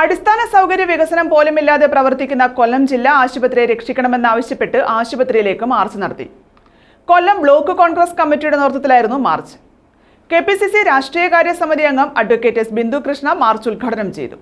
അടിസ്ഥാന സൗകര്യ വികസനം പോലുമില്ലാതെ പ്രവർത്തിക്കുന്ന കൊല്ലം ജില്ലാ ആശുപത്രിയെ രക്ഷിക്കണമെന്നാവശ്യപ്പെട്ട് ആശുപത്രിയിലേക്ക് മാർച്ച് നടത്തി. കൊല്ലം ബ്ലോക്ക് കോൺഗ്രസ് കമ്മിറ്റിയുടെ നേതൃത്വത്തിലായിരുന്നു march. K P C C രാഷ്ട്രീയകാര്യ സമിതി അംഗം advocate S Bindu Krishna march ഉദ്ഘാടനം ചെയ്തു.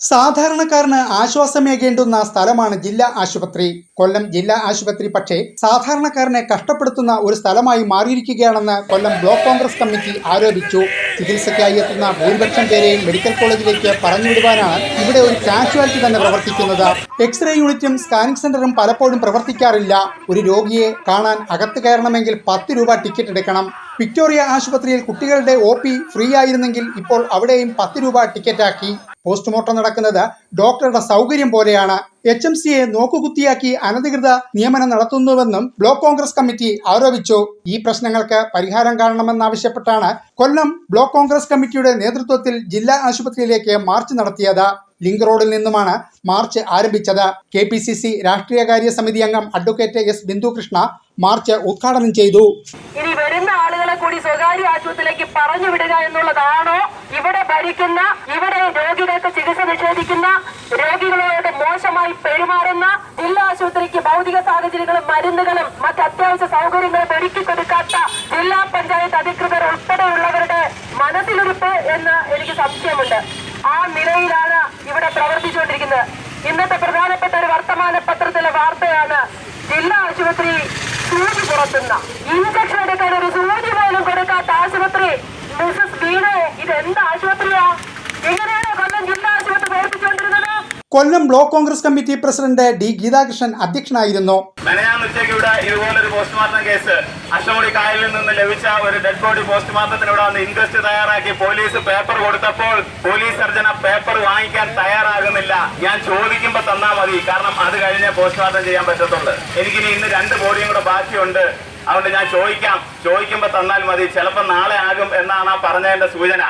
സാധാരണക്കാരന് ആശ്വാസമേകേണ്ടുന്ന സ്ഥലമാണ് ജില്ലാ ആശുപത്രി. കൊല്ലം ജില്ലാ ആശുപത്രി പക്ഷേ സാധാരണക്കാരനെ കഷ്ടപ്പെടുത്തുന്ന ഒരു സ്ഥലമായി മാറിയിരിക്കുകയാണെന്ന് കൊല്ലം ബ്ലോക്ക് കോൺഗ്രസ് കമ്മിറ്റി ആരോപിച്ചു. ചികിത്സയ്ക്കായി എത്തുന്ന ഭൂരിപക്ഷം പേരെയും മെഡിക്കൽ കോളേജിലേക്ക് പറഞ്ഞുവിടുവാനാണ് ഇവിടെ ഒരു കാഷ്വാലിറ്റി തന്നെ പ്രവർത്തിക്കുന്നത്. എക്സ്റേ യൂണിറ്റും സ്കാനിംഗ് സെന്ററും പലപ്പോഴും പ്രവർത്തിക്കാറില്ല. ഒരു രോഗിയെ കാണാൻ അകത്ത് കയറണമെങ്കിൽ പത്ത് രൂപ ടിക്കറ്റ് എടുക്കണം. വിക്ടോറിയ ആശുപത്രിയിൽ കുട്ടികളുടെ ഒ പി ഫ്രീ ആയിരുന്നെങ്കിൽ ഇപ്പോൾ അവിടെയും പത്ത് രൂപ ടിക്കറ്റാക്കി. പോസ്റ്റ്മോർട്ടം നടക്കുന്നത് ഡോക്ടറുടെ സൗകര്യം പോലെയാണ് എച്ച് എം സിയെ നോക്കുകുത്തിയാക്കി അനധികൃത നിയമനം നടത്തുന്നുവെന്നും ബ്ലോക്ക് കോൺഗ്രസ് കമ്മിറ്റി ആരോപിച്ചു. ഈ പ്രശ്നങ്ങൾക്ക് പരിഹാരം കാണണമെന്നാവശ്യപ്പെട്ടാണ് കൊല്ലം ബ്ലോക്ക് കോൺഗ്രസ് കമ്മിറ്റിയുടെ നേതൃത്വത്തിൽ ജില്ലാ ആശുപത്രിയിലേക്ക് മാർച്ച് നടത്തിയത്. ലിങ്ക് റോഡിൽ നിന്നുമാണ് മാർച്ച് ആരംഭിച്ചത്. കെ പി സി സി രാഷ്ട്രീയകാര്യ സമിതി അംഗം അഡ്വക്കേറ്റ് എസ് ബിന്ദുകൃഷ്ണ മാർച്ച് ഉദ്ഘാടനം ചെയ്തു. ഇനി വരുന്ന ആളുകളെ കൂടി സ്വകാര്യ ആശുപത്രിയിലേക്ക് പറഞ്ഞു വിടുക എന്നുള്ളതാണോ ഇവിടെ ഭരിക്കുന്ന ഇവിടെ രോഗികൾക്ക് ചികിത്സ നിഷേധിക്കുന്ന രോഗികളോട് മോശമായി പെരുമാറുന്ന ജില്ലാ ആശുപത്രിക്ക് ഭൗതിക സാഹചര്യങ്ങളും മരുന്നുകളും മറ്റ് അത്യാവശ്യ സൗകര്യങ്ങളും ഒരുക്കി കൊടുക്കാത്ത ജില്ലാ പഞ്ചായത്ത് അധികൃതർ ഉൾപ്പെടെയുള്ളവരുടെ മനസ്സിലുരുപ്പ് എന്ന് എനിക്ക് സംശയമുണ്ട്. ആ നിലയിലാണ് ഇവിടെ പ്രവർത്തിച്ചുകൊണ്ടിരിക്കുന്നത്. ഇന്നത്തെ പ്രധാനപ്പെട്ട ഒരു വർത്തമാന പത്രത്തിലെ വാർത്തയാണ് ജില്ലാ ആശുപത്രി സൂചി പുറത്തുന്ന ഇഞ്ചക്ഷൻ എടുക്കാൻ ഒരു സൂചി പോലും കൊടുക്കാത്ത ആശുപത്രി മിസസ് വീണെ ഇത് എന്ത് ആശുപത്രിയാ എങ്ങനെയാണോ കൊല്ലം ജില്ലാ ആശുപത്രി പ്രവർത്തിച്ചുകൊണ്ടിരുന്നത് Kollam block Congress committee president D Geethakrishnan അധ്യക്ഷനായിരുന്നു. മെനയാൻ ഉച്ചയ്ക്ക് ഇവിടെ ഇതുപോലൊരു പോസ്റ്റ്മോർട്ടം കേസ് അഷ്ടമുടി കായലിൽ നിന്ന് ലഭിച്ച ഒരു ഡെഡ് ബോഡി പോസ്റ്റ്മോർട്ടത്തിന് ഇവിടെ വന്ന് ഇൻക്വസ്റ്റ് തയ്യാറാക്കി പോലീസ് പേപ്പർ കൊടുത്തപ്പോൾ പോലീസ് സർജന പേപ്പർ വാങ്ങിക്കാൻ തയ്യാറാകുന്നില്ല. ഞാൻ ചോദിക്കുമ്പോ തന്നാ മതി. കാരണം അത് കഴിഞ്ഞേ പോസ്റ്റ്മോർട്ടം ചെയ്യാൻ പറ്റത്തുള്ളൂ. എനിക്കിനി ഇന്ന് രണ്ട് ബോഡിയും കൂടെ ബാക്കിയുണ്ട്. അതുകൊണ്ട് ഞാൻ ചോദിക്കാം. ചോദിക്കുമ്പോ തന്നാൽ മതി. ചിലപ്പോ നാളെ ആകും എന്നാണ് ആ പറഞ്ഞതിന്റെ സൂചന.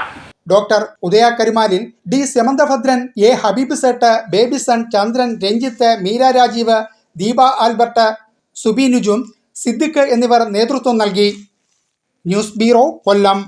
Doctor Udaya Karumalil D Semanthabhadran A Habeeb Sett Babyson Chandran Ranjith Meera Rajeev Deepa Albert Subi Nujum Siddique എന്നിവർ നേതൃത്വം നൽകി. News bureau Kollam.